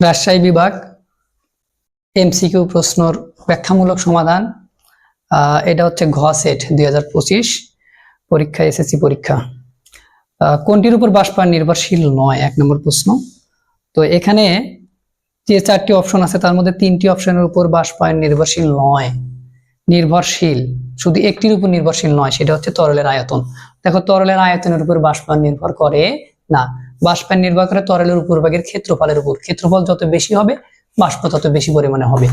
রাজশাহী বিভাগ এমসিকিউ প্রশ্নর ব্যাখ্যামূলক সমাধান। এটা হচ্ছে ঘ সেট দুই হাজার পঁচিশ, পরীক্ষা এসএসসি পরীক্ষা। কোনটির উপর বাষ্পায়ন নির্ভরশীল নয়? এক নম্বর প্রশ্ন। তো এখানে যে চারটি অপশন আছে, তার মধ্যে তিনটি অপশনের উপর বাষ্পায়ন নির্ভরশীল নয়। নির্ভরশীল, শুধু একটির উপর নির্ভরশীল নয়, সেটা হচ্ছে তরলের আয়তন। দেখো, তরলের আয়তনের উপর বাষ্পায়ন নির্ভর করে না। বাষ্পায়ন নির্ভর করে তরলের উপরভাগের ক্ষেত্রফলের উপর। ক্ষেত্রফল যত বেশি হবে, বাষ্প তত বেশি পরিমাণে হবে।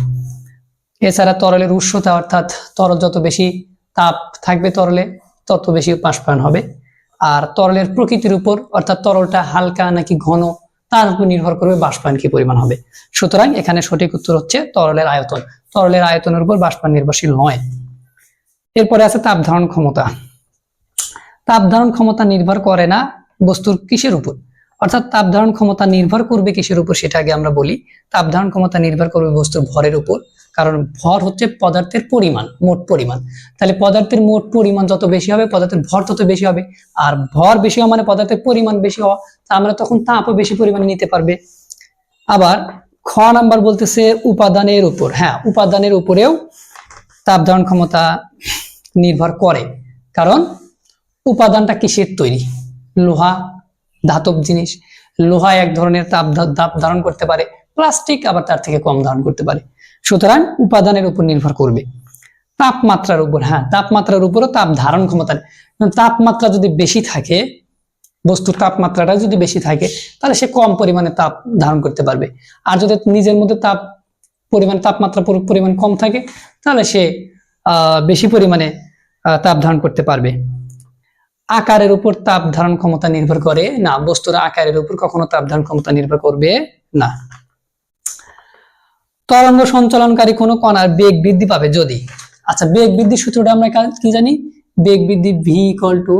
এছাড়া তরলের উষ্ণতা অর্থাৎ তরল যত বেশি তাপ থাকবে তরলে, তত বেশি বাষ্পায়ন হবে। আর তরলের প্রকৃতির উপর অর্থাৎ তরলটা হালকা নাকি ঘন, তার উপর নির্ভর করবে বাষ্পায়ন কি পরিমাণ হবে। সুতরাং এখানে সঠিক উত্তর হচ্ছে তরলের আয়তন। তরলের আয়তনের উপর বাষ্পায়ন নির্ভরশীল নয়। এরপরে আছে তাপ ধারণ ক্ষমতা। তাপ ধারণ ক্ষমতা নির্ভর করে না বস্তুর কিসের উপর? অর্থাৎ তাপ ধারণ ক্ষমতা নির্ভর করবে কিসের উপর সেটা আগে আমরা বলি। তাপ ধারণ ক্ষমতা নির্ভর করবে বস্তুর ভরের উপর, কারণ ভর হচ্ছে পদার্থের পরিমাণ, মোট পরিমাণ। তাহলে পদার্থের মোট পরিমাণ যত বেশি হবে, পদার্থের ভর তত বেশি হবে। আর ভর বেশি হওয়া মানে পদার্থের পরিমাণ বেশি হওয়া, তা আমরা তখন তাপও বেশি পরিমাণে নিতে পারবে। আবার খ নাম্বার বলতেছে উপাদানের উপর। হ্যাঁ উপাদানের উপরেও তাপ ধারণ ক্ষমতা নির্ভর করে। কারণ উপাদানটা কিসের তৈরি? লোহা ধাতব জিনিস। লোহা এক ধরনের তাপ তাপ ধারণ করতে পারে, প্লাস্টিক আবার তার থেকে কম ধারণ করতে পারে। সুতরাং উপাদানের উপর নির্ভর করবে। তাপমাত্রার উপর হ্যাঁ তাপমাত্রার উপরও তাপ ধারণ ক্ষমতা তাপমাত্রা যদি বেশি থাকে, বস্তুর তাপমাত্রাটা যদি বেশি থাকে, তাহলে সে কম পরিমাণে তাপ ধারণ করতে পারবে। আর যদি নিজের মধ্যে তাপ পরিমাণ, তাপমাত্রা পরিমাণ কম থাকে, তাহলে সে বেশি পরিমাণে তাপ ধারণ করতে পারবে। আকারের উপর তাপ ধারণ ক্ষমতা নির্ভর করে না, বস্তুর আকারের উপর কখনো তাপ ধারণ ক্ষমতা নির্ভর করবে না। তরঙ্গ সঞ্চালনকারী কোনো কণার বেগ বৃদ্ধি পাবে যদি। আচ্ছা বেগ বৃদ্ধির সূত্রটা আমরা কি জানি? বেগ বৃদ্ধি V equal to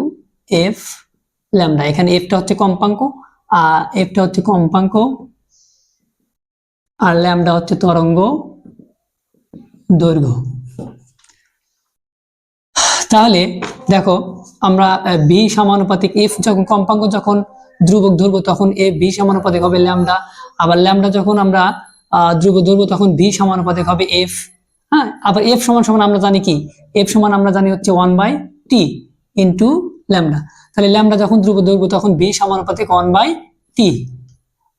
F lambda এখানে এফটা হচ্ছে কম্পাঙ্ক, আর এফটা হচ্ছে কম্পাঙ্ক, আর ল্যামডা হচ্ছে তরঙ্গ দৈর্ঘ্য। তাহলে দেখো আমরা বি সমানুপাতিক এফ যখন কম্পাঙ্ক যখন ধ্রুবক ধরবো তখন এ বি সমানুপাতিক হবে ল্যামডা। আবার ল্যামডা যখন আমরা আহ, ধ্রুবক ধরবো তখন ভি সমানুপাতিক হবে এফ হ্যাঁ আবার এফ সমান সমান আমরা জানি কি? এফ সমান আমরা জানি হচ্ছে one by T into lambda. তাহলে ল্যামডা যখন ধ্রুব ধরবো তখন ভি সমানুপাতিক ওয়ান বাই টি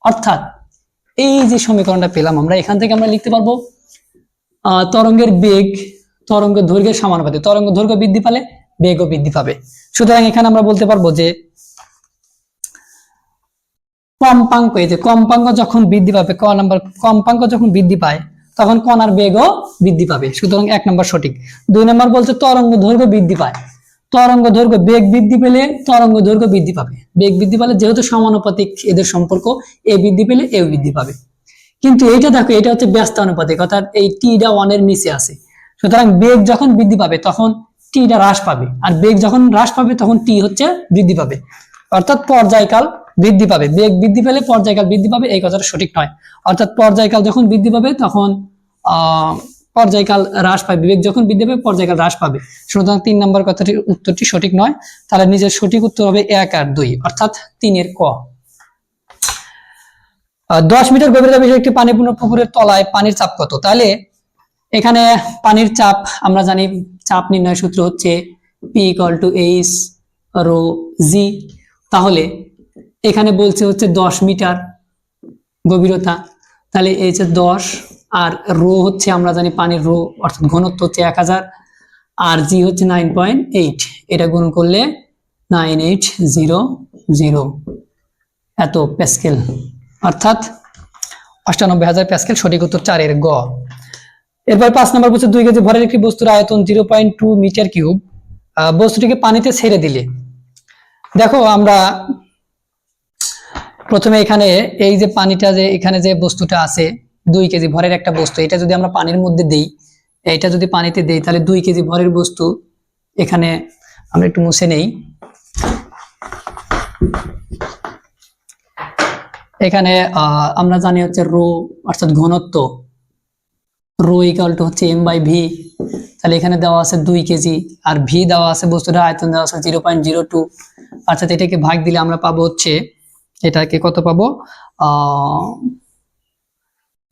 অর্থাৎ এই যে সমীকরণটা পেলাম আমরা এখান থেকে আমরা লিখতে পারব তরঙ্গের বেগ তরঙ্গ দৈর্ঘ্যের সমানুপাতিক। তরঙ্গ দৈর্ঘ্য বৃদ্ধি পালে বেগও বৃদ্ধি পাবে। সুতরাং এখানে আমরা বলতে পারব যে কম্পাঙ্ক, এই যে কম্পাঙ্ক যখন বৃদ্ধি পাবে, ক নাম্বার, কম্পাঙ্ক যখন বৃদ্ধি পায়, তখন কণার বেগও বৃদ্ধি পাবে। সুতরাং এক নম্বর সঠিক। দুই নম্বর বলছে তরঙ্গ দৈর্ঘ্য বৃদ্ধি পায়। তরঙ্গ দৈর্ঘ্য বেগ বৃদ্ধি পেলে তরঙ্গ দৈর্ঘ্য বৃদ্ধি পাবে। বেগ বৃদ্ধি পেলে যেহেতু সমানুপাতিক এদের সম্পর্ক, এ বৃদ্ধি পেলে এ বৃদ্ধি পাবে। কিন্তু এইটা দেখো, এটা হচ্ছে ব্যস্ত অনুপাতিক অর্থাৎ এই টিটা ওয়ানের নিচে আছে। সুতরাং বেগ যখন বৃদ্ধি পাবে, তখন টিটা হ্রাস পাবে। আর বেগ যখন হ্রাস পাবে, তখন টি হচ্ছে বৃদ্ধি পাবে। অর্থাৎ পর্যায়কাল বৃদ্ধি পাবে। বেগ বৃদ্ধি পেলে পর্যায়কাল বৃদ্ধি পাবে, এই কথাটা সঠিক নয়। অর্থাৎ পর্যায়কাল যখন বৃদ্ধি পাবে, তখন পর্যায়কাল হ্রাস পাবে। বেগ যখন বৃদ্ধি পাবে, পর্যায়কাল হ্রাস পাবে। সুতরাং তিন নম্বর কথাটির উত্তরটি সঠিক নয়। তাহলে নিজের সঠিক উত্তর হবে এক আর দুই, অর্থাৎ তিনের ক। দশ মিটার গভীরতা বিশিষ্ট একটি পানিপূর্ণ পুকুরের তলায় পানির চাপ কত? তাহলে এখানে পানির চাপ, আমরা জানি চাপ নির্ণয় সূত্র হচ্ছে P equal to H rho G তাহলে এখানে বলছে হচ্ছে দশ মিটার গভীরতা। তাহলে এই যে দশ আর রো হচ্ছে, আমরা জানি পানির রো অর্থাৎ ঘনত্ব হচ্ছে এক হাজার। আর জি হচ্ছে নাইন পয়েন্ট এইট এটা গুণ করলে নাইন এইট জিরো জিরো এত প্যাসকেল। অর্থাৎ অষ্টানব্বই হাজার প্যাসকেল সঠিক উত্তর চারের গ। এরপর পাঁচ নম্বর বলছে দুই কেজি ভরের একটি বস্তুর আয়তন zero point two metre cube. বস্তুটিকে পানিতে ছেড়ে দিলে। দেখো, আমরা প্রথমে এখানে এই যে পানিটা যে এখানে যে বস্তুটা আছে, দুই কেজি ভরের একটা বস্তু, এটা যদি আমরা পানির মধ্যে দেই, এটা যদি পানিতে দেই, তাহলে দুই কেজি ভরের বস্তু এখানে আমরা একটু মুছে নেই। এখানে আমরা জানি হচ্ছে রো, অর্থাৎ ঘনত্ব রো ইকাল টু হচ্ছে এম বাই ভি তাহলে এখানে দেওয়া আছে দুই কেজি, আর ভি দেওয়া আছে বস্তুটা আয়তন দেওয়া আছে জিরো পয়েন্ট জিরো টু অর্থাৎ এটাকে ভাগ দিলে আমরা পাবো হচ্ছে, এটাকে কত পাবো?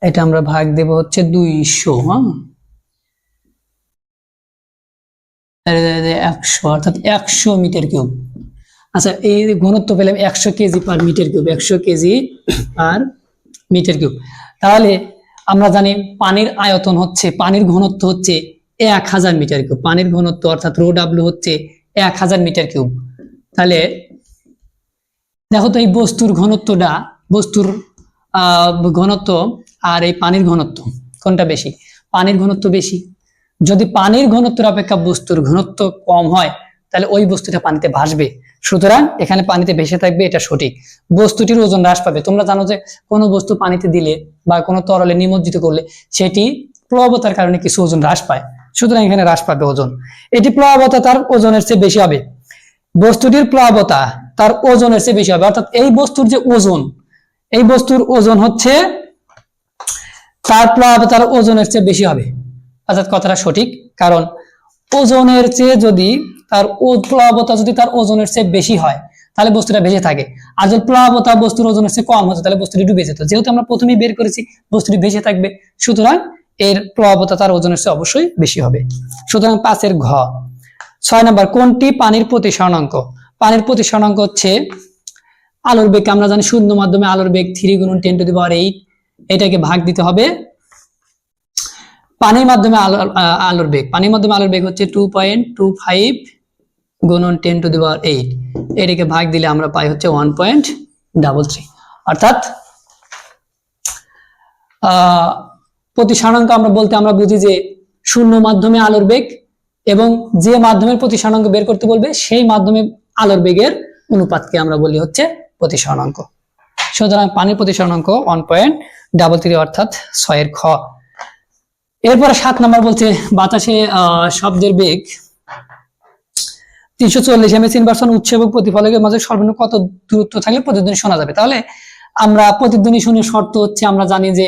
এটা আমরা ভাগ দেব হচ্ছে দুইশো হ্যাঁ? একশো, অর্থাৎ একশো মিটার কিউব। আচ্ছা এই ঘনত্ব পেলাম একশো কেজি পার মিটার কিউব, একশো কেজি পার মিটার কিউব। তাহলে আমরা জানি পানির আয়তন হচ্ছে, পানির ঘনত্ব হচ্ছে এক হাজার মিটার কিউব। পানির ঘনত্ব অর্থাৎ রো ডাব্লু হচ্ছে এক হাজার মিটার কিউব। তাহলে দেখো তো এই বস্তুর ঘনত্বটা, বস্তুর ঘনত্ব আর এই পানির ঘনত্ব, কোনটা বেশি? পানির ঘনত্ব বেশি। যদি পানির ঘনত্বের অপেক্ষা বস্তুর ঘনত্ব কম হয় তাহলে ওই বস্তুটা পানিতে ভাসবে। সুতরাং এখানে পানিতে ভেসে থাকবে, এটা সঠিক। বস্তুটির ওজন হ্রাস পাবে। তোমরা জানো যে কোনো বস্তু পানিতে দিলে বা কোনো তরলে নিমজ্জিত করলে সেটি প্লবতার কারণে কিছু ওজন হ্রাস পায়। সুতরাং এখানে হ্রাস পাবে ওজন। এটি প্লবতা তার ওজনের চেয়ে বেশি হবে। বস্তুটির প্লাবতা তার ওজনের চেয়ে বেশি হবে। অর্থাৎ এই বস্তুর যে ওজন, এই বস্তুর ওজন হচ্ছে তার প্লাবতার ওজনের চেয়ে বেশি হবে। অর্থাৎ কথাটা সঠিক। কারণ ওজনের চেয়ে যদি তার প্লাবতা যদি তার ওজনের চেয়ে বেশি হয় তাহলে বস্তুটা ভেসে থাকে। আর যদি প্লাবতা বস্তুর ওজনের চেয়ে কম হতো তাহলে বস্তুটি ডুবে যেত। যেহেতু আমরা প্রথমেই বের করেছি বস্তুটি ভেসে থাকবে। সুতরাং এর প্লাবতা তার ওজনের চেয়ে অবশ্যই বেশি হবে। সুতরাং পাঁচের ঘ। ছয় নম্বর কোনটি পানির প্রতিসরণাঙ্ক পানির প্রতিসরণাঙ্ক হচ্ছে আলোর বেগকে আমরা জানি শূন্য মাধ্যমে আলোর বেগ থ্রি গুণ ten to the power eight. এটাকে ভাগ দিতে হবে। পানির মাধ্যমে আলো আহ, আলোর বেগ। পানির মাধ্যমে আলোর বেগ হচ্ছে টু পয়েন্ট টু ফাইভ গুণন ten to the power eight এটাকে ভাগ দিলে আমরা পাই হচ্ছে ওয়ান পয়েন্ট ডাবল থ্রি অর্থাৎ আহ, প্রতিসরণাঙ্ক আমরা বলতে আমরা বুঝি যে শূন্য মাধ্যমে আলোর বেগ এবং যে মাধ্যমের প্রতিসরণাঙ্ক বের করতে বলবে সেই মাধ্যমে আলোর বেগের অনুপাতকে আমরা বলি হচ্ছে প্রতিসরণাঙ্ক সুতরাং পানির প্রতিসরণাঙ্ক ওয়ান পয়েন্ট ডাবল থ্রি অর্থাৎ ছয়ের খ। এরপরে সাত নাম্বার বলছে বাতাসে শব্দের বেগ তিনশো চল্লিশ এমএস ইনভার্সন উৎস এবং প্রতিফলকের মাঝে সর্বনিম্ন কত দূরত্ব থাকলে প্রতিধ্বনি শোনা যাবে? তাহলে আমরা প্রতিধ্বনি শুনে শর্ত হচ্ছে, আমরা জানি যে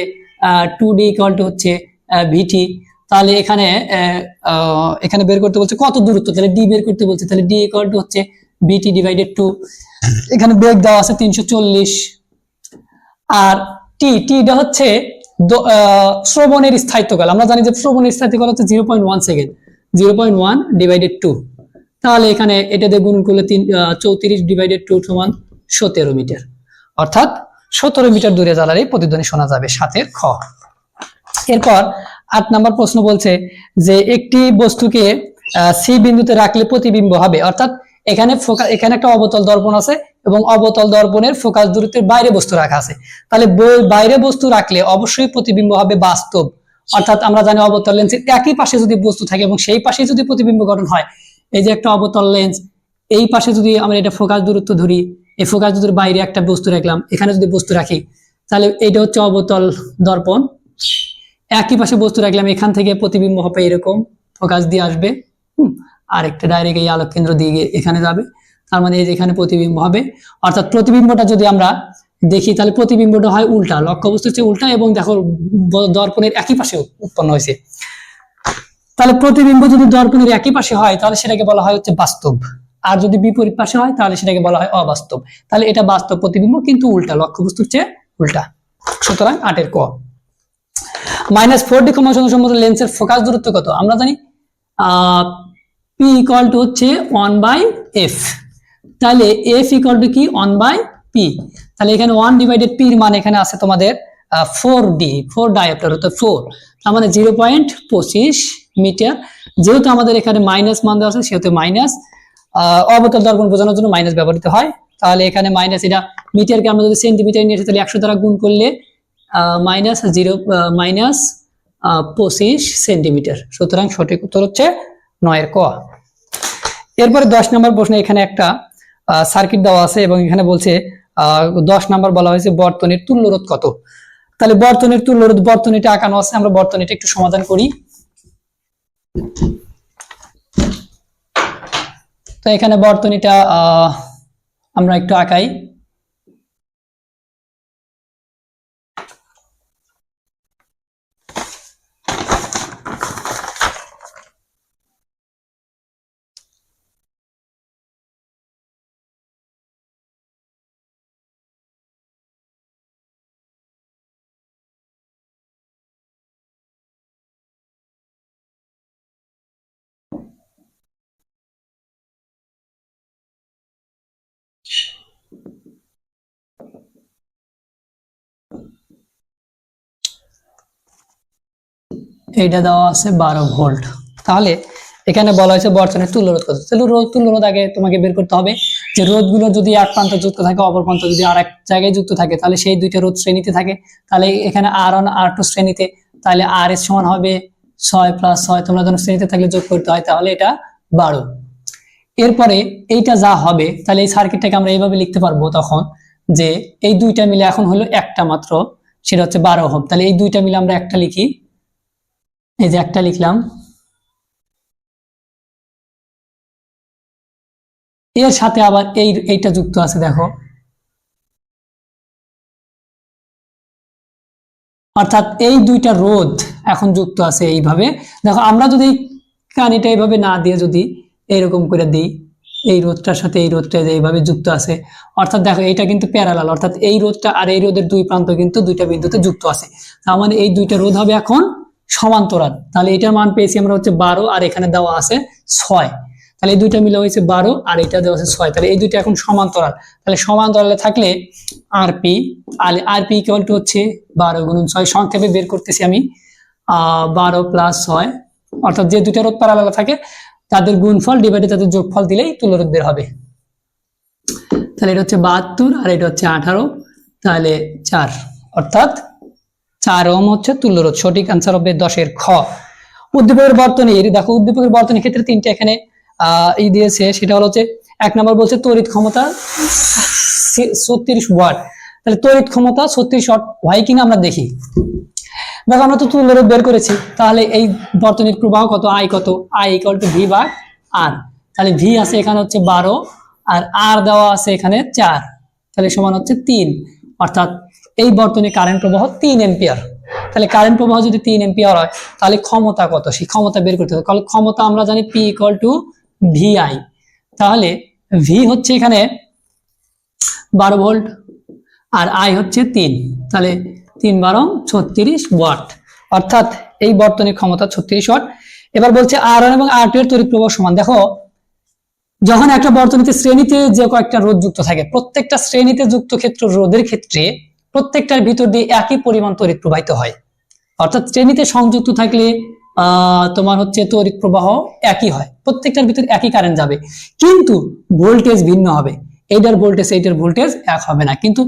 টু ডি টু হচ্ছে ভিটি তাহলে এখানে এখানে বের করতে বলছে কত দূরত্ব? তাহলে ডি বের করতে বলছে, তাহলে ডি ইকুয়াল টু হচ্ছে ভিটি ডিভাইডেড টু এখানে বেগ দেওয়া আছে তিনশো চল্লিশ আর টি টিটা হচ্ছে শ্রবণের স্থায়িত্বকাল। আমরা জানি যে শ্রবণের স্থায়িত্বকাল হচ্ছে zero point one second zero point one divided two তাহলে এখানে এটা দিয়ে গুণ করলে তিন চৌত্রিশ ডিভাইডেড টু সমান সতেরো মিটার। অর্থাৎ সতেরো মিটার দূরে জ্বালালে প্রতিধ্বনি শোনা যাবে সাতের খ। এরপর আট নাম্বার প্রশ্ন বলছে যে একটি বস্তুকে সি বিন্দুতে রাখলে প্রতিবিম্ব হবে। অর্থাৎ এখানে ফোকাস, এখানে একটা অবতল দর্পণ আছে এবং অবতল দর্পণের ফোকাস দূরত্বের বাইরে বস্তু রাখা আছে। তাহলে বই- বাইরে বস্তু রাখলে অবশ্যই প্রতিবিম্ব হবে বাস্তব। অর্থাৎ আমরা জানি অবতল লেন্সের একই পাশে যদি বস্তু থাকে এবং সেই পাশে যদি প্রতিবিম্ব গঠন হয় এই যে একটা অবতল লেন্স এই পাশে যদি আমরা এটা ফোকাস দূরত্ব ধরি, এই ফোকাস দূরত্বের বাইরে একটা বস্তু রাখলাম, এখানে যদি বস্তু রাখি, তাহলে এটা হচ্ছে অবতল দর্পণ। একই পাশে বস্তু রাখলাম, এখান থেকে প্রতিবিম্ব হবে এরকম ফোকাস দিয়ে আসবে আর একটা ডাইরেক্ট এই আলোক কেন্দ্র দিয়ে এখানে যাবে, তার মানে এই যে এখানে প্রতিবিম্ব হবে, অর্থাৎ প্রতিবিম্বটা যদি আমরা দেখি, তাহলে প্রতিবিম্বটা হয় উল্টা লক্ষ্য বস্তু হচ্ছে উল্টা এবং দেখো দর্পণের একই পাশে উৎপন্ন হয়েছে। তাহলে প্রতিবিম্ব যদি দর্পণের একই পাশে হয়, তাহলে সেটাকে বলা হয় হচ্ছে বাস্তব। আর যদি বিপরীত পাশে হয়, তাহলে সেটাকে বলা হয় অবাস্তব। তাহলে এটা বাস্তব প্রতিবিম্ব, কিন্তু উল্টা লক্ষ্য বস্তুর চেয়ে উল্টা। সুতরাং আটের ক। মাইনাস ফোর ডি কমার সম্মত লেন্সের ফোকাস দূরত্ব কত? আমরা জানি পি ইকুয়াল টু হচ্ছে ওয়ান বাই এফ। তাহলে এফ ইকুয়াল টু কি? One by P. তাহলে এখানে ওয়ান ডিভাইডেড পির মান এখানে আছে তোমাদের ফোর ডি, ফোর ডায়াপ্টার হতো ফোর। তার মানে জিরো পয়েন্ট পঁচিশ মিটার। যেহেতু আমাদের এখানে মাইনাস মান দেওয়া আছে, সেহেতু মাইনাস অবতল দর্পণ বোঝানোর জন্য মাইনাস ব্যবহৃত হয়। তাহলে এখানে মাইনাস এটা মিটারকে আমরা যদি সেন্টিমিটার নিয়ে আসি, তাহলে একশো দ্বারা গুণ করলে মাইনাস জিরো মাইনাস পঁচিশ সেন্টিমিটার সুতরাং সঠিক উত্তর হচ্ছে নয়ের ক। এরপরে দশ নম্বর প্রশ্নে এখানে একটা সার্কিট দেওয়া আছে এবং এখানে বলছে দশ নম্বর বলা হয়েছে বর্তনীর তুল্যরোধ কত। তাহলে বর্তনীর তুল্যরোধ বর্তনীটা আঁকানো আছে, আমরা বর্তনীটা একটু সমাধান করি। তো এখানে বর্তনীটা আমরা একটু আঁকাই। এইটা দেওয়া আছে বারো ভোল্ট। তাহলে এখানে বলা হয়েছে বর্তমানে তুল্য রোধ কত তাহলে রোধ, তুল্য রোধ আগে তোমাকে বের করতে হবে যে রোধগুলো যদি এক প্রান্ত যুক্ত থাকে, অপর প্রান্ত যদি আর এক জায়গায় যুক্ত থাকে, তাহলে সেই দুইটা রোধ শ্রেণীতে থাকে। তাহলে এখানে আর ওয়ান আর টু শ্রেণীতে তাহলে আর এস সমান হবে ছয় প্লাস ছয়, তোমরা যখন শ্রেণীতে থাকলে যোগ করতে হয়, তাহলে এটা বারো। এরপরে এইটা যা হবে, তাহলে এই সার্কিটটাকে আমরা এইভাবে লিখতে পারব তখন যে এই দুইটা মিলে এখন হলো একটা মাত্র, সেটা হচ্ছে বারো হোম তাহলে এই দুইটা মিলে আমরা একটা লিখি এই যে একটা লিখলাম। এর সাথে আবার এই, এইটা যুক্ত আছে, দেখো। অর্থাৎ এই দুইটা রোধ এখন যুক্ত আছে এইভাবে। দেখো, আমরা যদি কানিটা এইভাবে না দিয়ে যদি এরকম করে দিই, এই রোধটার সাথে এই রোধটা এইভাবে যুক্ত আছে, অর্থাৎ দেখো এটা কিন্তু প্যারালাল অর্থাৎ এই রোধটা আর এই রোধের দুই প্রান্ত কিন্তু দুইটা বিন্দুতে যুক্ত আছে। তার মানে এই দুইটা রোধ হবে এখন সমান্তরাল। তাহলে এটার মান পেয়েছি আমরা হচ্ছে বারো, আর এখানে দেওয়া আছে ছয়। তাহলে এই দুইটা মিলে হয়েছে বারো, আর এটা দেওয়া আছে ছয়। তাহলে এই দুইটা এখন সমান্তরাল। তাহলে সমান্তরালে থাকলে আর পি, আর আর পি ইকুয়াল টু হচ্ছে বারো গুণন ছয়। সংক্ষেপে বের করতেছি আমি। বারো প্লাস ছয়, অর্থাৎ যে দুইটা রোধ প্যারালাল থাকে, তাদের গুণফল ডিভাইডে তাদের যোগফল দিলেই তুলরোধ বের হবে। তাহলে এটা হচ্ছে বাহাত্তর, আর এটা হচ্ছে আঠারো, তাহলে চার। অর্থাৎ চার ওম হচ্ছে তুল্য তুল্যরোধ, সঠিক আনসার হবে দশের খ। উদ্দীপকের বর্তনীর দেখো উদ্দীপকের বর্তনীর ক্ষেত্রে তিনটা এখানে আহ ই দিয়েছে, সেটা হলো যে এক নম্বর বলছে তড়িৎ ক্ষমতা ছত্রিশ ওয়াট। তাহলে তড়িৎ ক্ষমতা ছত্রিশ ওয়াট হয় কিনা আমরা দেখি। দেখো, আমরা তো তুল্য তুল্যরোধ বের করেছি, তাহলে এই বর্তনীর প্রবাহ কত? আই কত? আই ইকুয়াল টু ভি ভাগ আর তাহলে ভি আছে এখানে হচ্ছে বারো, আর আর দেওয়া আছে এখানে চার। তাহলে সমান হচ্ছে তিন। অর্থাৎ এই বর্তনী কারেন্ট প্রবাহ তিন এম্পিয়ার তাহলে কারেন্ট প্রবাহ যদি তিন এম্পিয়ার হয়, তাহলে ক্ষমতা কত? সেই ক্ষমতা বের করতে হবে। ক্ষমতা আমরা জানি P equal to V I তাহলে ভি হচ্ছে এখানে বারো ভোল্ট আর আই হচ্ছে তিন। তাহলে তিন বারো ছত্রিশ ওয়াট অর্থাৎ এই বর্তনীর ক্ষমতা ছত্রিশ ওয়াট এবার বলছে আর ওয়ান এবং আর টু এর তড়িৎ প্রবাহ সমান। দেখো, যখন একটা বর্তনীতে শ্রেণীতে যে কয়েকটা রোধ যুক্ত থাকে, প্রত্যেকটা শ্রেণীতে যুক্ত ক্ষেত্র রোধের ক্ষেত্রে প্রত্যেকটার ভিতর দিয়ে একই পরিমাণ তড়িৎ প্রবাহিত হয়। অর্থাৎ শ্রেণীতে সংযুক্ত থাকলে তোমার হচ্ছে তড়িৎ প্রবাহ একই হয়। প্রত্যেকটার ভিতর একই কারেন্ট যাবে। কিন্তু ভোল্টেজ ভিন্ন হবে। এইটার ভোল্টেজ এইটার ভোল্টেজ এক হবে না। কিন্তু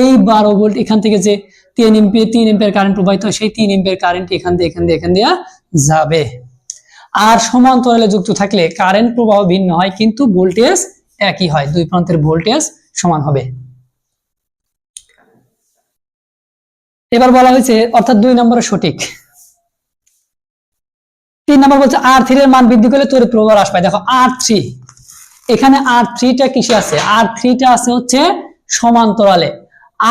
এই বারো ভোল্ট এখান থেকে যে তিন এম্পিয়ার তিন এম্পিয়ার কারেন্ট প্রবাহিত হয়, সেই তিন এম্পিয়ার কারেন্ট এখান দিয়ে এখান দিয়ে এখান দিয়ে যাবে। আর সমান্তরালে যুক্ত থাকলে কারেন্ট প্রবাহ ভিন্ন হয়, কিন্তু ভোল্টেজ একই হয়। দুই প্রান্তের ভোল্টেজ সমান হবে। এবার বলা হয়েছে, অর্থাৎ দুই নম্বরে সঠিক। তিন নম্বর বলছে আর থ্রি এর মান বৃদ্ধি করলে তড়িৎ প্রবাহ হ্রাস পায়। দেখো আর থ্রি এখানে আর থ্রিটা কিসে আছে? আর থ্রিটা আছে হচ্ছে সমান্তরালে।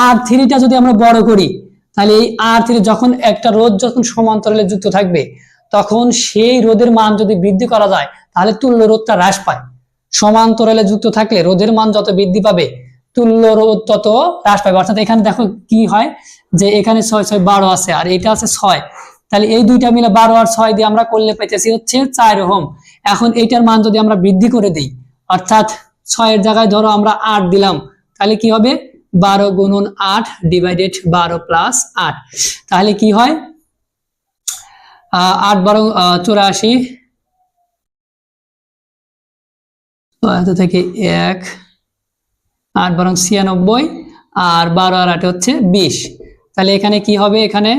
আর থ্রিটা যদি আমরা বড় করি, তাহলে এই আর থ্রি যখন একটা রোদ যখন সমান্তরালে যুক্ত থাকবে, তখন সেই রোদের মান যদি বৃদ্ধি করা যায়, তাহলে তুল্য রোধটা হ্রাস পায়। সমান্তরালে যুক্ত থাকলে রোধের মান যত বৃদ্ধি পাবে, তুল্য রোধ তত হ্রাস পাবে। অর্থাৎ এখানে দেখো কি হয়? যে এখানে ছয় ছয়, বারো আছে, আর এটা আছে ছয়। তাহলে এই দুইটা মিলে বারো আর ছয় দিয়ে আমরা করলে পাইতেছি হচ্ছে চার ওহম। এখন এইটার মান যদি আমরা বৃদ্ধি করে দিই, অর্থাৎ ছয়ের জায়গায় ধরো আমরা আট দিলাম, তাহলে কি হবে? বারো গুণন আট ডিভাইডেড বারো প্লাস আট। তাহলে কি হয়? আট বারো চুরাশি থেকে এক, আট বরং ছিয়ানব্বই, আর বারো আর আটে হচ্ছে বিশ। তাহলে এখানে কি হবে এখানে?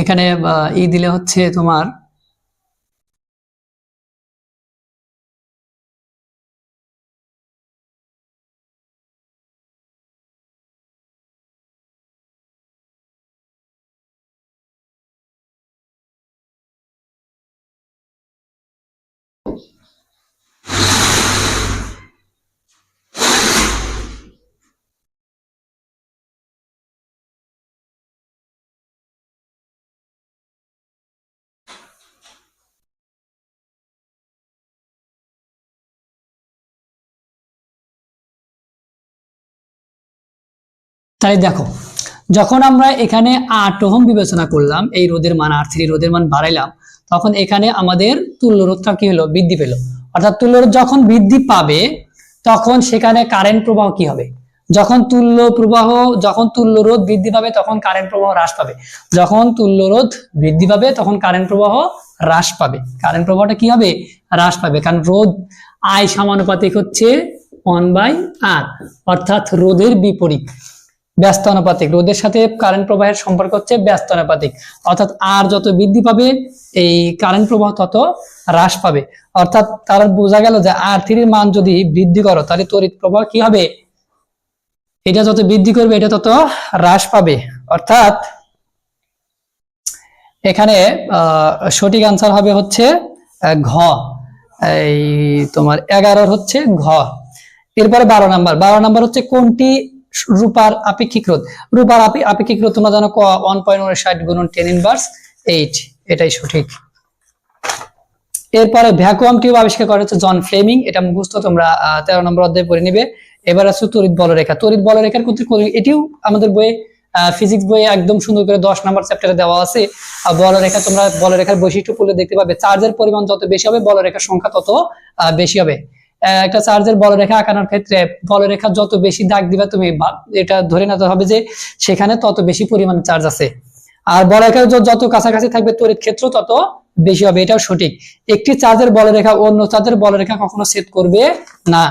এখানে ই দিলে হচ্ছে তোমার তাই দেখো, যখন আমরা এখানে আট ওহম বিবেচনা করলাম, এই রোদের মান আর থ্রি রোদের মান বাড়াইলাম, তখন এখানে আমাদের তুল্য রোধটা কি হলো? বৃদ্ধি পেল। অর্থাৎ তুল্য রোধ যখন বৃদ্ধি পাবে, তখন সেখানে কারেন্ট প্রবাহ কি হবে? যখন তুল্য প্রবাহ, যখন তুল্য রোধ বৃদ্ধি পাবে, তখন কারেন্ট প্রবাহ হ্রাস পাবে। যখন তুল্য রোধ বৃদ্ধি পাবে, তখন কারেন্ট প্রবাহ হ্রাস পাবে। কারেন্ট প্রবাহটা কি হবে? হ্রাস পাবে। কারণ রোধ আয় সমানুপাতিক হচ্ছে ওয়ান বাই আর অর্থাৎ রোধের বিপরীত। ব্যস্ত অনুপাতিক রোধের সাথে কারেন্ট প্রবাহের সম্পর্ক হচ্ছে ব্যস্ত অনুপাতিক অর্থাৎ আর যত বৃদ্ধি পাবে, এই কারেন্ট প্রবাহ তত হ্রাস পাবে। অর্থাৎ তার বোঝা গেল যে আর থ্রির মান যদি বৃদ্ধি করো, তাহলে তড়িৎ প্রবাহ কি হবে? এটা যত বৃদ্ধি করবে, এটা তত হ্রাস পাবে। অর্থাৎ এখানে সঠিক আনসার হবে হচ্ছে ঘ। এই তোমার এগারোর হচ্ছে ঘ। এরপরে বারো নাম্বার বারো নাম্বার হচ্ছে কোনটি রূপার আপেক্ষিক রোধ। রূপার আপেক্ষিক রোধ তোমরা জানো ওয়ান পয়েন্ট ষাট গুণন টেন ইনভার্স এইট এটাই সঠিক। এরপরে ভ্যাকুয়াম টিউব আবিষ্কার করা হচ্ছে জন ফ্লেমিং এটা মুখস্থ তোমরা তেরো নম্বর অধ্যায় পড়ে নিবে। এবার আছে তড়িৎ বলরেখা। তড়িৎ বলরেখার করি- এটিও আমাদের বইয়ে ফিজিক্স বইয়ে একদম সুন্দর করে দশ নম্বর চ্যাপ্টারে দেওয়া আছে। আর বলরেখা তোমরা, বলরেখার বৈশিষ্ট্য পড়লে দেখতে পাবে চার্জের পরিমাণ যত বেশি হবে, বলরেখার সংখ্যা তত বেশি হবে। একটা চার্জের বলরেখা আঁকানোর ক্ষেত্রে বলরেখা যত বেশি দাগ দিবা তুমি এটা ধরে নিতে হবে যে সেখানে তত বেশি পরিমাণে চার্জ আছে। আর বলরেখা যত কাছাকাছি থাকবে তড়িৎ ক্ষেত্র তত বেশি হবে, এটাও সঠিক। একটি চার্জের বলরেখা অন্য চার্জের বলরেখা কখনো সেট করবে না।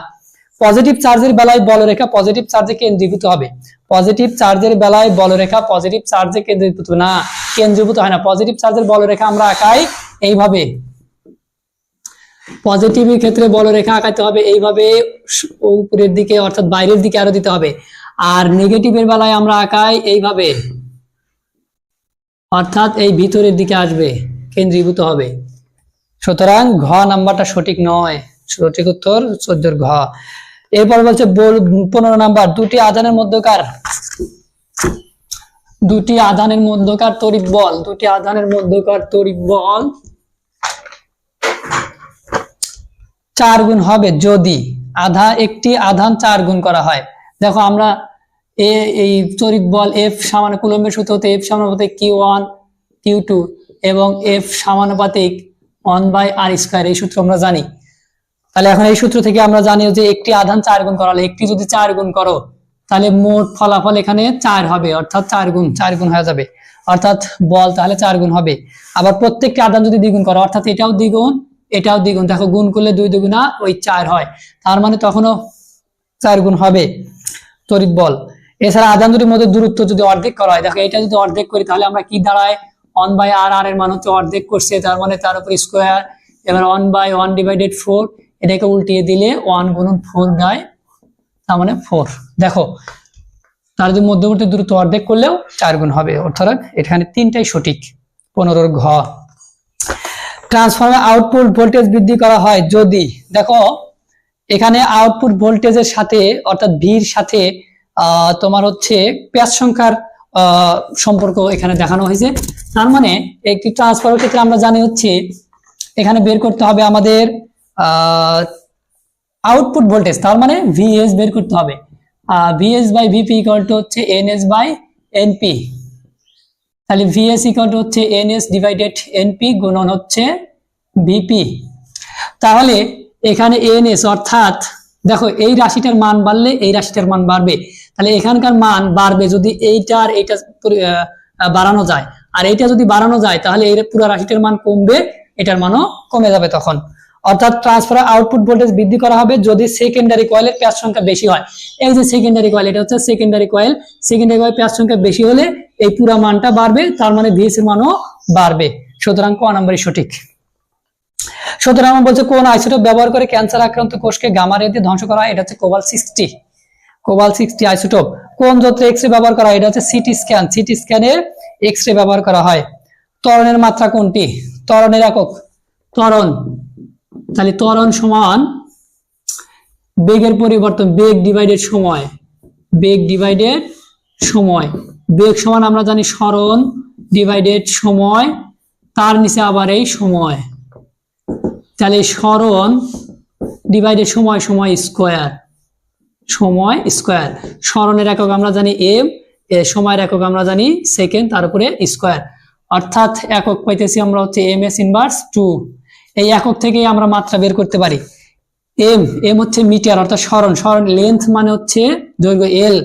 পজিটিভ চার্জের বেলায় বলরেখা পজিটিভ চার্জে কেন্দ্রীভূত হবে। পজিটিভ চার্জের বেলায় বলরেখা পজিটিভ চার্জে কেন্দ্রীভূত না, কেন্দ্রীভূত হয় না। পজিটিভ চার্জের বলরেখা আমরা আঁকাই এইভাবে। পজিটিভের ক্ষেত্রে বলরেখা আঁকাতে হবে, এইভাবে উপরের দিকে অর্থাৎ বাইরের দিকে আরও দিতে হবে। আর নেগেটিভের বেলায় আমরা আঁকাই এইভাবে। অর্থাৎ এই ভিতরের দিকে আসবে, কেন্দ্রীভূত হবে। সুতরাং ঘ নাম্বারটা সঠিক নয়। সঠিক উত্তর চোদ্দোর ঘ। এরপর বলছে বল- পনেরো নাম্বার, দুটি আধানের মধ্যকার। দুটি আধানের মধ্যকার তড়িৎ বল, দুটি আধানের মধ্যকার তড়িৎ বল। চার গুণ হবে যদি আধা একটি আধান চার গুণ করা হয়। দেখো আমরা এ, এই তড়িৎ বল এফ সমান কুলম্বের সূত্রতে এফ সমানুপাতিক কিউ ওয়ান কিউ টু এবং এফ সমানুপাতিক ওয়ান বাই আর স্কোয়ার এই সূত্র আমরা জানি। তাহলে এখন এই সূত্র থেকে আমরা জানি যে একটি আধান চার গুণ করা হলে একটি যদি চার গুণ করো, তাহলে মোট ফলাফল এখানে চার হবে, অর্থাৎ চার গুণ চার গুণ হয়ে যাবে। অর্থাৎ বল তাহলে চার গুণ হবে। আবার প্রত্যেকটি আধান যদি দ্বিগুণ করো, অর্থাৎ এটাও দ্বিগুণ এটাও দ্বিগুণ। দেখো, গুণ করলে দুই দুগুণা ওই চার হয়। তার মানে তখনও চার গুণ হবে তড়িৎ বল। এছাড়া আধান দুটির মধ্যে দূরত্ব যদি অর্ধেক করা হয়, দেখো, এটা যদি অর্ধেক করি, তাহলে আমরা কি দাঁড়ায়? ওয়ান বাই আর আর এর মান হচ্ছে অর্ধেক করছে, তার মানে তার উপর স্কোয়ার এবার one by one divided four এটাকে উল্টিয়ে দিলে ওয়ান গুণন ফোর দেয় তার মানে ফোর দেখো, তার যদি মধ্যবর্তী দূরত্ব অর্ধেক করলেও চার গুণ হবে। অর্থাৎ এখানে তিনটাই সঠিক, পনেরোর ঘ। ট্রান্সফর্মার আউটপুট ভোল্টেজ বৃদ্ধি করা হয় যদি, দেখো, এখানে আউটপুট ভোল্টেজের সাথে, অর্থাৎ ভির সাথে তোমার হচ্ছে প্যাচ সংখ্যার সম্পর্ক এখানে দেখানো হয়েছে। তার মানে একটি ট্রান্সফারের ক্ষেত্রে আমরা জানি হচ্ছে, এখানে বের করতে হবে আমাদের আউটপুট ভোল্টেজ তার মানে ভিএস বের করতে হবে। VS by VP equal to হচ্ছে এনএস বাই এনপি তাহলে ভিএস ইকুয়াল টু হচ্ছে এনএস ডিভাইডেড এনপি গুণন হচ্ছে ভিপি তাহলে এখানে এনএস অর্থাৎ দেখো এই রাশিটার মান বাড়লে এই রাশিটার মান বাড়বে। তাহলে এখানকার মান বাড়বে যদি এইটা আহ, আহ, বাড়ানো যায়। আর এইটা যদি বাড়ানো যায় তাহলে এই পুরো রাশিটার মান কমবে এটার মানও কমে যাবে তখন। অর্থাৎ ট্রান্সফার আউটপুট ভোল্টেজ বৃদ্ধি করা হবে যদি সেকেন্ডারি কয়েলের প্যাচ সংখ্যা বেশি হয়। এই যে সেকেন্ডারি কয়েল এটা হচ্ছে সেকেন্ডারি কয়েল সেকেন্ডারি কয়েল প্যাচ সংখ্যা বেশি হলে এই পুরো মানটা বাড়বে, তার মানে ভিএস এর মানও বাড়বে। সুতরাং ক নাম্বারই সঠিক। সুতরাং আমার বলছে, কোন আইসোটোপ ব্যবহার করে ক্যান্সার আক্রান্ত কোষকে গামা রে দিয়ে ধ্বংস করা এটা হচ্ছে কোবাল সিক্সটি কোবাল সিক্সটি আইসোটোপ কোন যন্ত্রে এক্স রে ব্যবহার করা হয়? এটা হচ্ছে সিটি স্ক্যান সিটি স্ক্যানের এক্স রে ব্যবহার করা হয়। ত্বরণের মাত্রা কোনটি? ত্বরণের একক। ত্বরণ। তাহলে ত্বরণ সমান বেগের পরিবর্তন, বেগ ডিভাইডেড সময়, বেগ ডিভাইডেড সময়। বেগ সমান আমরা জানি স্মরণ ডিভাইডেড সময়, তার নিচে আবার এই সময়। তাহলে স্মরণ ডিভাইডেড সময় সময় স্কোয়ার সময় স্কোয়ার স্মরণের একক আমরা জানি এম সময়ের একক আমরা জানি সেকেন্ড তার উপরে স্কোয়ার অর্থাৎ একক পাইতেছি আমরা হচ্ছে এম এস ইনভার্স টু এই একক থেকেই আমরা মাত্রা বের করতে পারি। এম এম হচ্ছে মিটার, অর্থাৎ স্মরণ স্মরণ লেন্থ মানে হচ্ছে দৈর্ঘ্য এল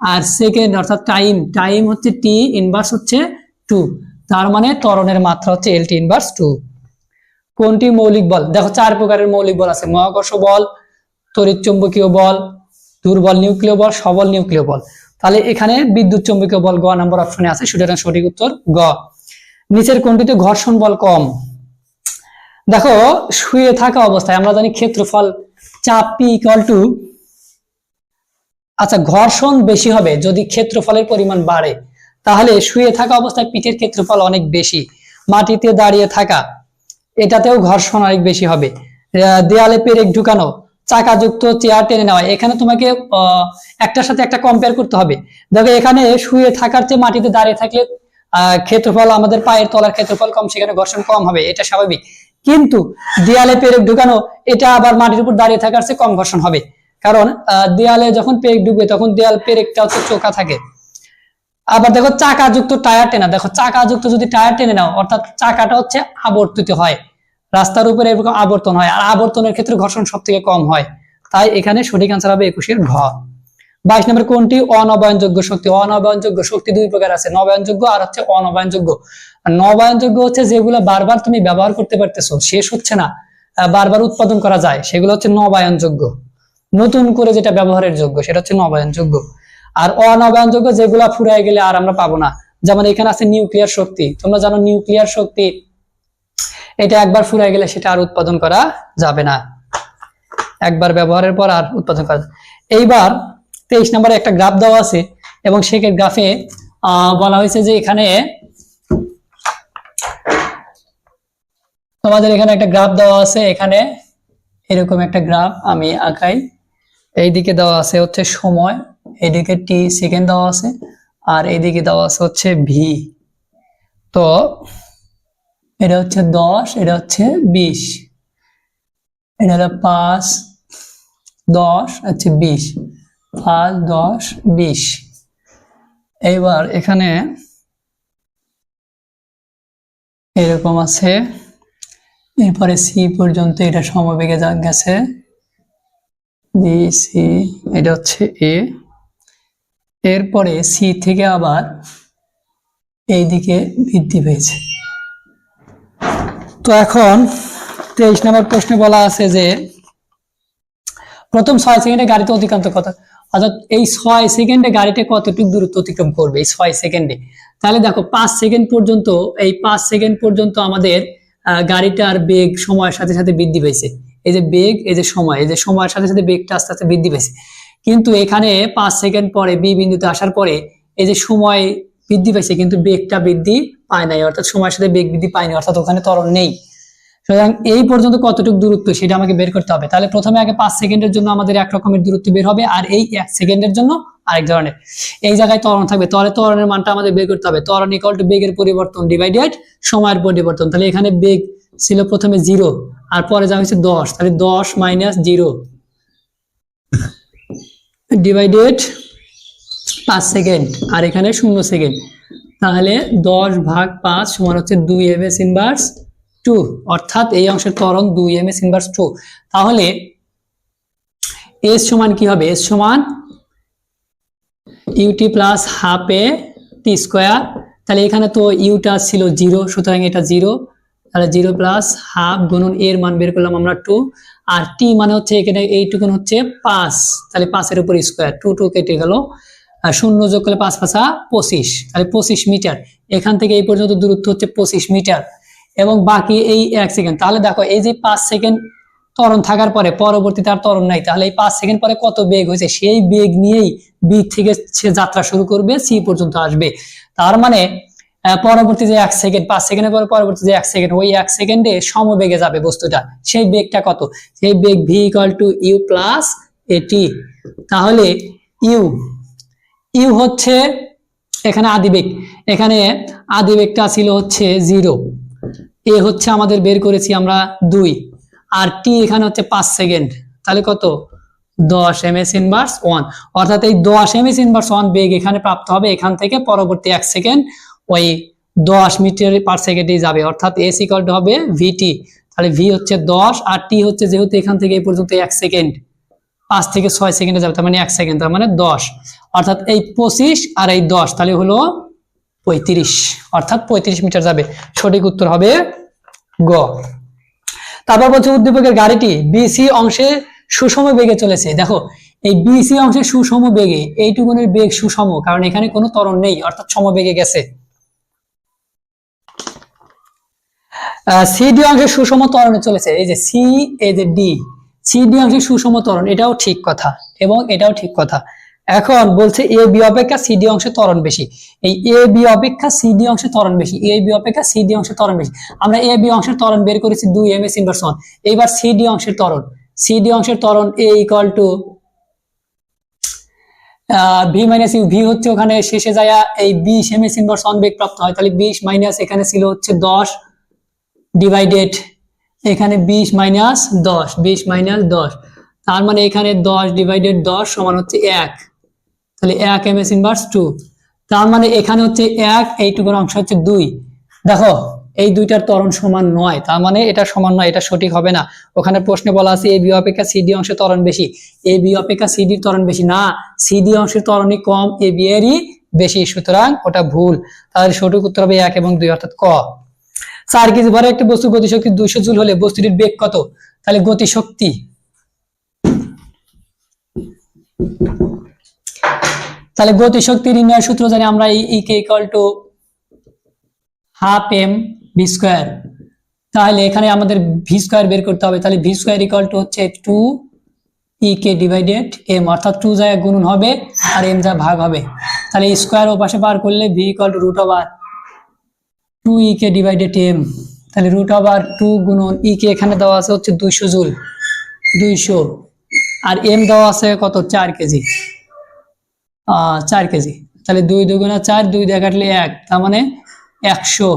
আর সেকেন্ড অর্থাৎ টাইম টাইম হচ্ছে টি ইনভার্স হচ্ছে টু তার মানে ত্বরণের মাত্রা হচ্ছে এল টি ইনভার্স টু কোনটি মৌলিক বল? দেখো, চার প্রকারের মৌলিক বল আছে। মহাকর্ষ বল তড়িৎ চুম্বকীয় বল, দুর্বল নিউক্লিয় বল, সবল নিউক্লিয় বল। তাহলে এখানে বিদ্যুৎ চুম্বকীয় বল গ নম্বর অপশনে আছে সুতরাং সঠিক উত্তর গ। নিচের কোনটিতে ঘর্ষণ বল কম? দেখো, শুয়ে থাকা অবস্থায় আমরা জানি ক্ষেত্রফল চাপ পি ইকুয়াল টু আচ্ছা ঘর্ষণ বেশি হবে যদি ক্ষেত্রফলের পরিমাণ বাড়ে, তাহলে শুয়ে থাকা অবস্থায় পিঠের ক্ষেত্রফল অনেক বেশি। মাটিতে দাঁড়িয়ে থাকা, এটাতেও ঘর্ষণ অনেক বেশি হবে। দেয়ালে পেরেক ঢুকানো, চাকাযুক্ত চেয়ার টেনে নেওয়া, এখানে তোমাকে একটার সাথে একটা কম্পেয়ার করতে হবে। দেখো, এখানে শুয়ে থাকার চেয়ে মাটিতে দাঁড়িয়ে থাকলে ক্ষেত্রফল আমাদের পায়ের তলার ক্ষেত্রফল কম, সেখানে ঘর্ষণ কম হবে, এটা স্বাভাবিক। কিন্তু দেয়ালে পেরেক ঢুকানো, এটা আবার মাটির উপর দাঁড়িয়ে থাকার চেয়ে কম ঘর্ষণ হবে। কারণ দেয়ালে যখন পেরেক ঢুকবে, তখন দেয়াল পেরেকটা হচ্ছে চোখা থাকে। আবার দেখো চাকাযুক্ত টায়ার টেনা, দেখো চাকাযুক্ত যদি টায়ার টেনে নাও, অর্থাৎ চাকাটা হচ্ছে আবর্তিত হয়। রাস্তার উপরে এরকম আবর্তন হয়, আর আবর্তনের ক্ষেত্রে ঘর্ষণ সব থেকে কম হয়। তাই এখানে সঠিক আনসার হবে একুশের ঘ। বাইশ নম্বর কোনটি? অনবায়নযোগ্য শক্তি। অনবায়নযোগ্য শক্তি দুই প্রকার আছে, নবায়নযোগ্য আর হচ্ছে অনবায়নযোগ্য। নবায়নযোগ্য হচ্ছে যেগুলো বারবার তুমি ব্যবহার করতে পারতেছো, শেষ হচ্ছে না বারবার উৎপাদন করা যায়, সেগুলো হচ্ছে নবায়নযোগ্য। নতুন করে যেটা ব্যবহারের যোগ্য, সেটা হচ্ছে নবায়নযোগ্য। আর অনবায়নযোগ্য যেগুলা ফুরাই গেলে আর আমরা পাবো না। যেমন এখানে আছে নিউক্লিয়ার শক্তি। তোমরা জানো নিউক্লিয়ার শক্তি, এটা একবার ফুরাই গেলে সেটা আর উৎপাদন করা যাবে না। একবার ব্যবহারের পর আর উৎপাদন করা এইবার তেইশ নম্বরে একটা গ্রাফ দেওয়া আছে এবং সে গ্রাফে বলা হয়েছে যে এখানে তোমাদের এখানে একটা গ্রাফ দেওয়া আছে, এখানে এরকম একটা গ্রাফ আমি আঁকাই। এইদিকে দেওয়া আছে হচ্ছে সময়, এইদিকে টি সেকেন্ড দেওয়া আছে, আর এইদিকে দেওয়া আছে হচ্ছে ভি তো এটা হচ্ছে দশ, এটা হচ্ছে বিশ। এটা হলো পাঁচ, দশ হচ্ছে বিশ। পাঁচ, দশ, বিশ। এইবার এখানে এরকম আছে। এরপরে সি পর্যন্ত এটা সমবেগে গেছে। বি সি এটা হচ্ছে এ এরপরে সি থেকে আবার এইদিকে বৃদ্ধি পেয়েছে। তো এখন তেইশ নম্বর প্রশ্নে বলা আছে যে, প্রথম ছয় সেকেন্ডে গাড়িতে অতিক্রান্ত কত অর্থাৎ এই ছয় সেকেন্ডে গাড়িটা কতটুকু দূরত্ব অতিক্রম করবে? এই ছয় সেকেন্ডে তাহলে দেখো, পাঁচ সেকেন্ড পর্যন্ত, এই পাঁচ সেকেন্ড পর্যন্ত আমাদের গাড়িটার বেগ সময়ের সাথে সাথে বৃদ্ধি পেয়েছে। এই যে বেগ, এই যে সময়, এই যে সময়ের সাথে সাথে বেগটা আস্তে আস্তে বৃদ্ধি পেয়েছে। কিন্তু এখানে পাঁচ সেকেন্ড পরে বি বিন্দুতে আসার পরে, এই যে সময় বৃদ্ধি পেয়েছে, কিন্তু বেগটা বৃদ্ধি পায় নাই, অর্থাৎ সময়ের সাথে বেগ বৃদ্ধি পায়নি অর্থাৎ ওখানে ত্বরণ নেই। সুতরাং এই পর্যন্ত কতটুকু দূরত্ব সেটা আমাকে বের করতে হবে। তাহলে প্রথমে আগে পাঁচ সেকেন্ডের জন্য আমাদের এক রকমের দূরত্ব বের হবে আর এই এক সেকেন্ডের জন্য আরেক ধরনের। এই জায়গায় ত্বরণ থাকবে। তাহলে ত্বরণের মানটা আমাদের বের করতে হবে। ত্বরণ ইকুয়াল টু বেগের পরিবর্তন ডিভাইডেড সময়ের পরিবর্তন। তাহলে এখানে বেগ ছিল প্রথমে জিরো আর পরে যা হয়েছে দশ। তাহলে দশ মাইনাস জিরো ডিভাইডেড পাঁচ সেকেন্ড, আর এখানে শূন্য সেকেন্ড। তাহলে দশ ভাগ পাঁচ সমান হচ্ছে দুই এম এস ইনভার্স টু, অর্থাৎ এই অংশের ত্বরণ দুই এম এস ইনভার্স টু। তাহলে এস সমান কি হবে? এস সমান UT plus half A T square. তাহলে এখানে তো ইউটা ছিল জিরো, সুতরাং এটা জিরো। তাহলে জিরো প্লাস হাফ গুণন এর মান বের করলাম আমরা টু। আর টি মানে হচ্ছে এখানে এইটুকুন হচ্ছে পাঁচ। তাহলে পাঁচের উপর স্কোয়ার, টু টু কেটে গেল। আর শূন্য যোগ করলে পাঁচ পাঁচা পঁচিশ। তাহলে পঁচিশ মিটার। এখান থেকে এই পর্যন্ত দূরত্ব হচ্ছে পঁচিশ মিটার। এবং বাকি এই এক সেকেন্ড তাহলে দেখো, এই যে পাঁচ সেকেন্ড ত্বরণ থাকার পরে পরবর্তী তার ত্বরণ নাই। তাহলে এই পাঁচ সেকেন্ড পরে কত বেগ হয়েছে? সেই বেগ নিয়েই বি থেকে সে যাত্রা শুরু করবে, সি পর্যন্ত আসবে। তার মানে পরবর্তী যে এক সেকেন্ড পাঁচ সেকেন্ডের পরে পরবর্তী যে এক সেকেন্ড ওই এক সেকেন্ডে সমবেগে যাবে বস্তুটা। সেই বেগটা কত? সেই বেগ V equal to U plus AT তাহলে ইউ ইউ হচ্ছে এখানে আদিবেগ এখানে আদিবেগটা ছিল হচ্ছে জিরো এ হচ্ছে আমাদের বের করেছি আমরা দুই। আর টি এখানে হচ্ছে পাঁচ সেকেন্ড তাহলে কত? দশ এম এস ইনভার্স ওয়ান অর্থাৎ এই দশ এম এস ইনভার্স ওয়ান বেগ এখানে প্রাপ্ত হবে, এখান থেকে পরবর্তী এক সেকেন্ড ওই দশ মিটার পার সেকেন্ডে যাবে। অর্থাৎ এস ইকাল হবে ভিটি তাহলে ভি হচ্ছে দশ আর টি হচ্ছে যেহেতু এখান থেকে এই পর্যন্ত এক সেকেন্ড পাঁচ থেকে ছয় সেকেন্ডে যাবে, তার মানে এক সেকেন্ড তার মানে দশ। অর্থাৎ এই পঁচিশ আর এই দশ, তাহলে হলো পঁয়ত্রিশ, অর্থাৎ পঁয়ত্রিশ মিটার যাবে। সঠিক উত্তর হবে গ। তারপর বলছে উদ্দীপকের গাড়িটি বিসি অংশে সুষম বেগে চলেছে। দেখো, এই বিসি অংশে সুষম বেগে এইটুকুনের বেগ সুষম, কারণ এখানে কোনো ত্বরণ নেই, অর্থাৎ সমবেগে গেছে। সিডি অংশে সুষম ত্বরণে চলেছে। এই যে সি এই যে ডি সিডি অংশে সুষম ত্বরণ, এটাও ঠিক কথা এবং এটাও ঠিক কথা। এখন বলছে এ বি অপেক্ষা সিডি অংশে ত্বরণ বেশি। এই এ বি অপেক্ষা সিডি অংশে ত্বরণ বেশি। এ বি অপেক্ষা সিডি অংশে ত্বরণ বেশি। আমরা এ বি অংশের ত্বরণ বের করেছি দুই এম এস ইনভার্স ওয়ান এইবার সিডি অংশের ত্বরণ। সিডি অংশের ত্বরণ A equal to V minus U V হচ্ছে ওখানে শেষে যায় এই বিশ এম এস ইনভার্স ওয়ান বেগ প্রাপ্ত হয়। তাহলে বিশ মাইনাস এখানে ছিল হচ্ছে দশ ডিভাইডেড এখানে বিশ মাইনাস দশ, বিশ মাইনাস দশ। তার মানে এখানে দশ ডিভাইডেড দশ সমান হচ্ছে এক। তাহলে এক এম এস ইনভার্স টু। তার মানে এখানে হচ্ছে এক এইটুকুর অংশ হচ্ছে দুই। দেখো, এই দুইটার ত্বরণ সমান নয়। তার মানে এটা সমান নয়, এটা সঠিক হবে না। ওখানে প্রশ্নে বলা আছে, এ বি অপেক্ষা সিডি অংশের ত্বরণ বেশি। এ বি অপেক্ষা সিডির ত্বরণ বেশি না। সিডি অংশের ত্বরণই কম, এ বি এরই বেশি। সুতরাং ওটা ভুল। তাহলে সঠিক উত্তর হবে এক এবং দুই, অর্থাৎ ক। চার কেজি ভরে একটা বস্তু গতিশক্তি দুইশো জুল হলে বস্তুটির বেগ কত? তাহলে গতিশক্তি। তাহলে গতিশক্তি নির্ণয়ের সূত্র জানি আমরা E K equal to half M V square তাহলে এখানে আমাদের ভি স্কোয়ার বের করতে হবে। তাহলে ভি স্কোয়ার ইকুয়াল টু হচ্ছে two E K divided M অর্থাৎ টু জায়গায় গুণন হবে আর এম যা ভাগ হবে। তাহলে স্কোয়ার ও পাশে বার করলে V equal to root over two E K divided M তাহলে রুট ওভার টু গুণন ই কে এখানে দেওয়া আছে হচ্ছে দুইশো জুল। দুইশো। আর এম দেওয়া আছে কত? চার কেজি। চার কেজি। তাহলে দুই দুগুণা চার, দুই দিয়ে কাটলে এক, তার মানে একশো।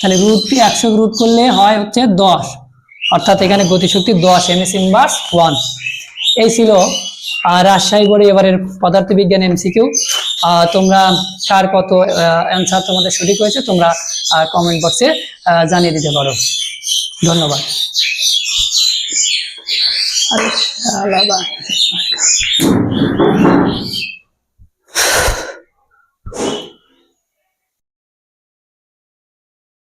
তাহলে রুট একশো রুট করলে হয় হচ্ছে দশ। অর্থাৎ এখানে গতিশক্তি দশ এম এস ইনভার্স ওয়ান এই ছিল রাজশাহী বোর্ডে এবারের পদার্থবিজ্ঞান এমসিকিউ তোমরা কার কত অ্যান্সার তোমাদের সঠিক হয়েছে, তোমরা কমেন্ট বক্সে জানিয়ে দিতে পারো। ধন্যবাদ। আলাদা।